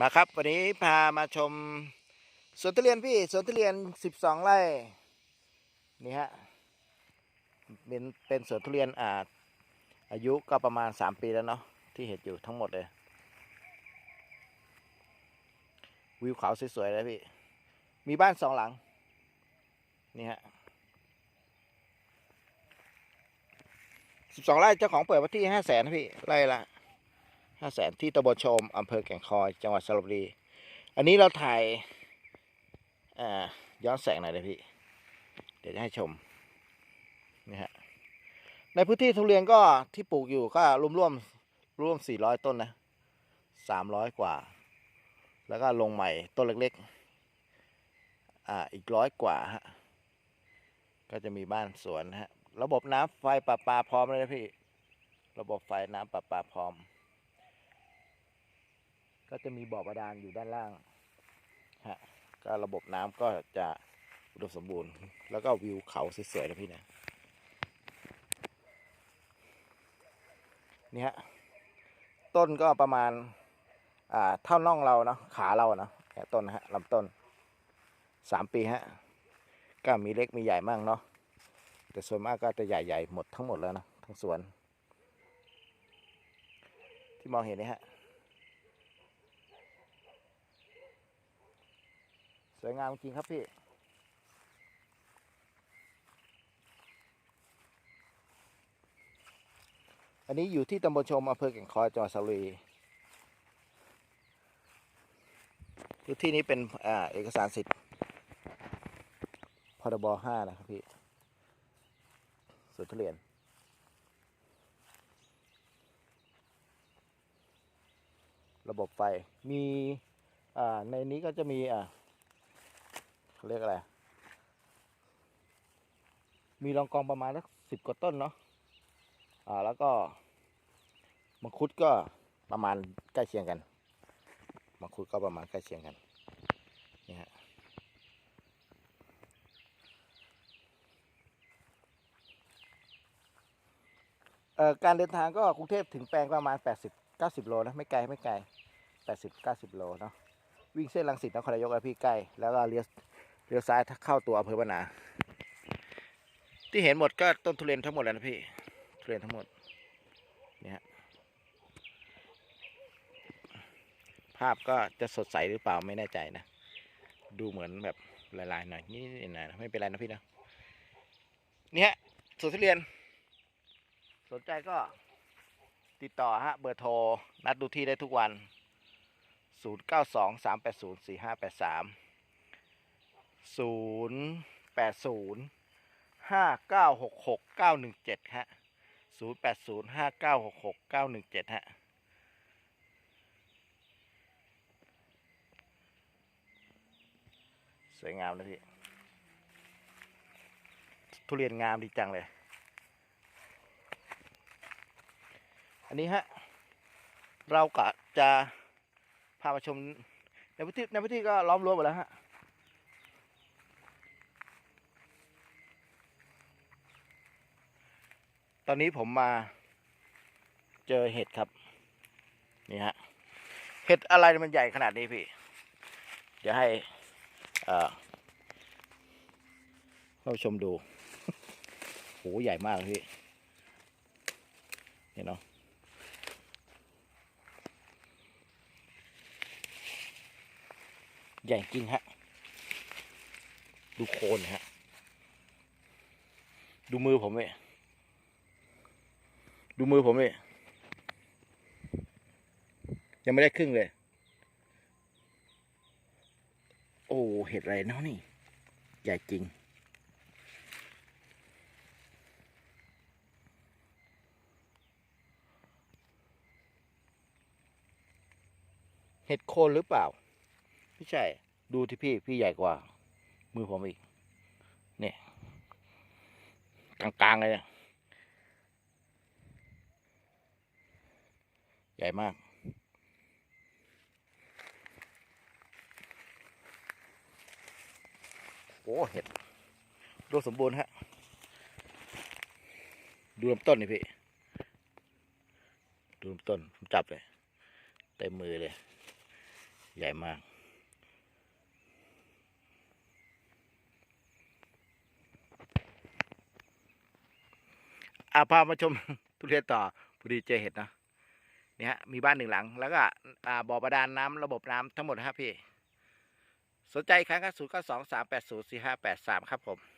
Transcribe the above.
มาครับ วันนี้พามาชมสวนทุเรียนพี่สวนทุเรียน 12 ไร่นี่ฮะเป็นเป็นสวนทุเรียนอาอายุก็ประมาณ 3 ปีแล้วเนาะที่เห็นอยู่ทั้งหมดเลย วิวเขาสวยๆเลยพี่ มีบ้านสองหลัง นี่ฮะ 12 ไร่เจ้าของเปิดไว้ที่ 5 0 0แสนพี่ไร่ละ 5 0 0แสนที่ตำบลชมอำเภอแก่งคอย จังหวัดสระบุรี อันนี้เราถ่ายาย้อนแสงหน่อยเลยพี่ เดี๋ยวจะให้ชมนี่ฮะในพื้นที่ทุเรียนก็ที่ปลูกอยู่ก็รวมร่วมร่วม400ต้นนะ300กว่า แล้วก็ลงใหม่ต้นเล็กๆอ่าอีกร้อยกว่าฮะก็จะมีบ้านสวนฮะ ระบบน้ำไฟประปาพร้อมเลยนะพี่ ระบบไฟน้ำประปาพร้อม ก็จะมีบ่อบาดาลอยู่ด้านล่างฮะก็ระบบน้ำก็จะอุดมสมบูรณ์ แล้วก็วิวเขาสวยๆนะพี่นะนี่ฮะต้นก็ประมาณอ่าเท่าน่องเราเนาะขาเราอะเนาะต้นฮะลำต้นสามปีฮะก็มีเล็กมีใหญ่มั่งเนาะแต่ส่วนมากก็จะใหญ่ๆหมดทั้งหมดแล้วนะทั้งสวน ที่มองเห็นนี่ฮะ สวยงามจริงครับพี่ อันนี้อยู่ที่ตำบลชมอำเภอแก่งคอยจังหวัดสระบุรีพื้นที่นี้เป็นอเอกสารสิทธิ์พรบห้านะครับพี่สวนทุเรียนระบบไฟ มีในนี้ก็จะมีอ่ เรียกอะไร มีรองกองประมาณสักสิบกว่าต้นเนาะอ่าแล้วก็มังคุดก็ประมาณใกล้เคียงกันมังคุดก็ประมาณใกล้เคียงกันนี่ฮะเอ่อการเดินทางก็กรุงเทพถึงแปลงประมาณ 80 90 โลนะไม่ไกลไม่ไกล 80 90 โลเนาะวิ่งเส้นลังสิตนครนายกอะพี่ใกล้ แล้วก็เลี้ยว เลี้ยวซ้ายถ้าเข้าตัวอำเภอบ้านนา ที่เห็นหมดก็ต้นทุเรียนทั้งหมดแล้วนะพี่ ทุเรียนทั้งหมด เนี่ยฮะภาพก็จะสดใสหรือเปล่าไม่แน่ใจนะ ดูเหมือนแบบลายๆหน่อยนี่หน่อยไม่เป็นไรนะพี่นะนี่ฮะสวนทุเรียน สนใจก็ติดต่อฮะเบอร์โทร นัดดูที่ได้ทุกวัน 0 9 2 3 8 0 4 5 8 3 0 8 0 5 9 6 6 9 1 7ฮะ0 8 0 5 9 6 6 9 1 7ฮะสวยงามนะพี่ ทุเรียนงามดีจังเลย อันนี้ฮะ เรากะจะพามาชมในพื้นที่ในพื้นที่ก็ล้อมรั้วหมดแล้วฮะ อนนี้ผมมาเจอเห็ดครับ นี่ฮะ เห็ดอะไรมันใหญ่ขนาดนี้พี่ เดี๋ยวให้เอ่อท่าชมดู โห ใหญ่มากพี่ เห็นเนาะใหญ่จริงฮะ ดูโคนฮะ ดูมือผมเว้ย ดูมือผมเว้ยยังไม่ได้ครึ่งเลย โอ้ เห็ดอะไรเนาะนี่ ใหญ่จริง เห็ดโคนหรือเปล่าไม่ใช่ ดูที่พี่ พี่ใหญ่กว่า มือผมอีก เนี่ย กลางๆเลยเนี่ย หญ่มาก โอ้เห็ดรวมสมบูรณ์ฮะ ดูลำต้นนี่พี่ ดูลำต้นผมจับเลยเต็มมือเลย ใหญ่มาก อาพามาชมทุเรียนต่อพอดีเจเห็ดนะ นี่ฮะมีบ้านหนึ่งหลัง แล้วก็บ่อประดานน้ำระบบน้ำทั้งหมดครับพี่ สนใจครั้งก็ศูนย์เก้าสองสามแปดศูนย์สี่ห้าแปดสามครับผม